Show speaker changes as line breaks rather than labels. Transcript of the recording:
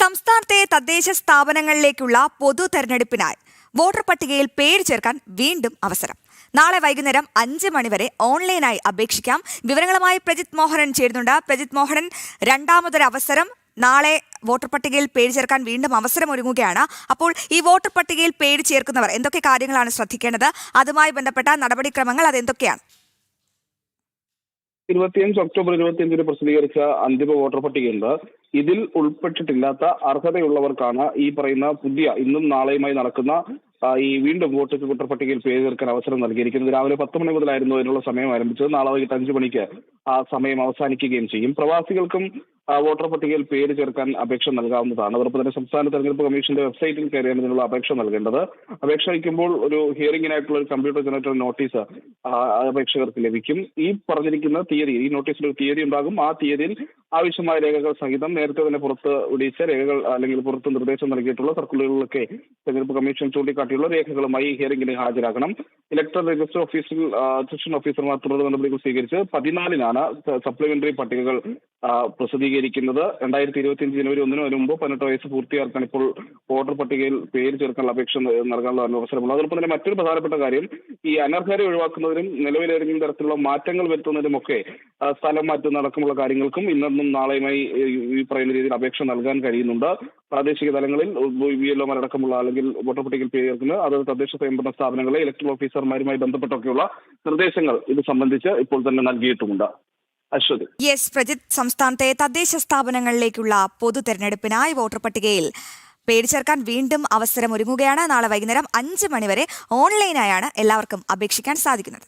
സംസ്ഥാനത്തെ തദ്ദേശ സ്ഥാപനങ്ങളിലേക്കുള്ള പൊതു തെരഞ്ഞെടുപ്പിനായി വോട്ടർ പട്ടികയിൽ പേര് ചേർക്കാൻ വീണ്ടും അവസരം. നാളെ വൈകുന്നേരം അഞ്ച് മണിവരെ ഓൺലൈനായി അപേക്ഷിക്കാം. വിവരങ്ങളുമായി പ്രജിത് മോഹനൻ ചേരുന്നുണ്ട്. പ്രജിത് മോഹനൻ രണ്ടാമതൊരു അവസരം. നാളെ വോട്ടർ പട്ടികയിൽ പേര് ചേർക്കാൻ വീണ്ടും അവസരം ഒരുങ്ങുകയാണ്. അപ്പോൾ ഈ വോട്ടർ പട്ടികയിൽ പേര് ചേർക്കുന്നവർ എന്തൊക്കെ കാര്യങ്ങളാണ് ശ്രദ്ധിക്കേണ്ടത്? അതുമായി ബന്ധപ്പെട്ട നടപടിക്രമങ്ങൾ അതെന്തൊക്കെയാണ്?
ഇരുപത്തിയഞ്ച് ഒക്ടോബർ ഇരുപത്തിയഞ്ചിന് പ്രസിദ്ധീകരിച്ച അന്തിമ വോട്ടർ പട്ടികയുണ്ട്. ഇതിൽ ഉൾപ്പെട്ടിട്ടില്ലാത്ത അർഹതയുള്ളവർക്കാണ് ഈ പറയുന്ന പുതിയ ഇന്നും നാളെയുമായി നടക്കുന്ന ഈ വീണ്ടും വോട്ട് വോട്ടർ പട്ടികയിൽ പേര് ചേർക്കാൻ അവസരം നൽകിയിരിക്കുന്നത്. രാവിലെ പത്ത് മണി മുതലായിരുന്നു അതിനുള്ള സമയം ആരംഭിച്ചത്. നാളെ വൈകിട്ട് അഞ്ചു മണിക്ക് ആ സമയം അവസാനിക്കുകയും ചെയ്യും. പ്രവാസികൾക്കും വോട്ടർ പട്ടികയിൽ പേര് ചേർക്കാൻ അപേക്ഷ നൽകാവുന്നതാണ്. അതോടൊപ്പം തന്നെ സംസ്ഥാന തെരഞ്ഞെടുപ്പ് കമ്മീഷന്റെ വെബ്സൈറ്റിൽ കയറിയാണ് ഇതിനുള്ള അപേക്ഷ നൽകേണ്ടത്. അപേക്ഷ അയക്കുമ്പോൾ ഒരു ഹിയറിംഗിനായിട്ടുള്ള ഒരു കമ്പ്യൂട്ടർ ജനറേറ്റഡ് നോട്ടീസ് അപേക്ഷകർക്ക് ലഭിക്കും. ഈ പറഞ്ഞിരിക്കുന്ന തീയതി ഈ നോട്ടീസിൽ ഒരു തീയതി ഉണ്ടാകും. ആ തീയതിയിൽ ആവശ്യമായ രേഖകൾ സഹിതം നേരത്തെ തന്നെ പുറത്ത് വിടിച്ച രേഖകൾ അല്ലെങ്കിൽ പുറത്ത് നിർദ്ദേശം നൽകിയിട്ടുള്ള സർക്കുലറുകളിലൊക്കെ തെരഞ്ഞെടുപ്പ് കമ്മീഷൻ ചൂണ്ടിക്കാട്ടിയുള്ള രേഖകളുമായി ഹിയറിംഗിന് ഹാജരാകണം. ഇലക്ട്രൽ രജിസ്റ്റർ ഓഫീസിൽ അസിസ്റ്റന്റ് ഓഫീസർമാർ തുടർ നടപടികൾ സ്വീകരിച്ച് പതിനാലിനാണ് സപ്ലിമെന്ററി പട്ടികകൾ പ്രസിദ്ധീകരിക്കുന്നത്. രണ്ടായിരത്തി ഇരുപത്തിയഞ്ച് ജനുവരി ഒന്നിന് വരുമ്പോൾ പതിനെട്ട് വയസ്സ് പൂർത്തിയാക്കാൻ ഇപ്പോൾ വോട്ടർ പട്ടികയിൽ പേര് ചേർക്കാനുള്ള അപേക്ഷ നൽകാനുള്ള അവസരമുള്ളൂ അതോടൊപ്പം തന്നെ മറ്റൊരു പ്രധാനപ്പെട്ട കാര്യം ഈ അനർഹരെ ഒഴിവാക്കുന്നതിനും നിലവിലേതെങ്കിലും തരത്തിലുള്ള മാറ്റങ്ങൾ വരുത്തുന്നതിനും ഒക്കെ സ്ഥലം മാറ്റുന്ന അടക്കമുള്ള കാര്യങ്ങൾക്കും ഇന്നും നാളെയുമായി ഈ ഈ പറയുന്ന രീതിയിൽ അപേക്ഷ നൽകാൻ കഴിയുന്നുണ്ട്. പ്രാദേശിക തലങ്ങളിൽ വി എൽ ഒമാരടക്കമുള്ള അല്ലെങ്കിൽ വോട്ടർ പട്ടികയിൽ പേര് ചേർക്കുന്ന അത് തദ്ദേശ സ്വയംഭരണ സ്ഥാപനങ്ങളെ ഇലക്ട്രൽ ഓഫീസർമാരുമായി ബന്ധപ്പെട്ടൊക്കെയുള്ള നിർദ്ദേശങ്ങൾ ഇത് സംബന്ധിച്ച് ഇപ്പോൾ തന്നെ നൽകിയിട്ടുമുണ്ട്. അശ്വതി
യെസ് പ്രജിത് സംസ്ഥാനത്തെ തദ്ദേശ സ്ഥാപനങ്ങളിലേക്കുള്ള പൊതു തെരഞ്ഞെടുപ്പിനായി വോട്ടർ പട്ടികയിൽ പേര് ചേർക്കാൻ വീണ്ടും അവസരം ഒരുങ്ങുകയാണ് നാളെ വൈകുന്നേരം അഞ്ച് മണിവരെ ഓൺലൈനായാണ് എല്ലാവർക്കും അപേക്ഷിക്കാൻ സാധിക്കുന്നത്.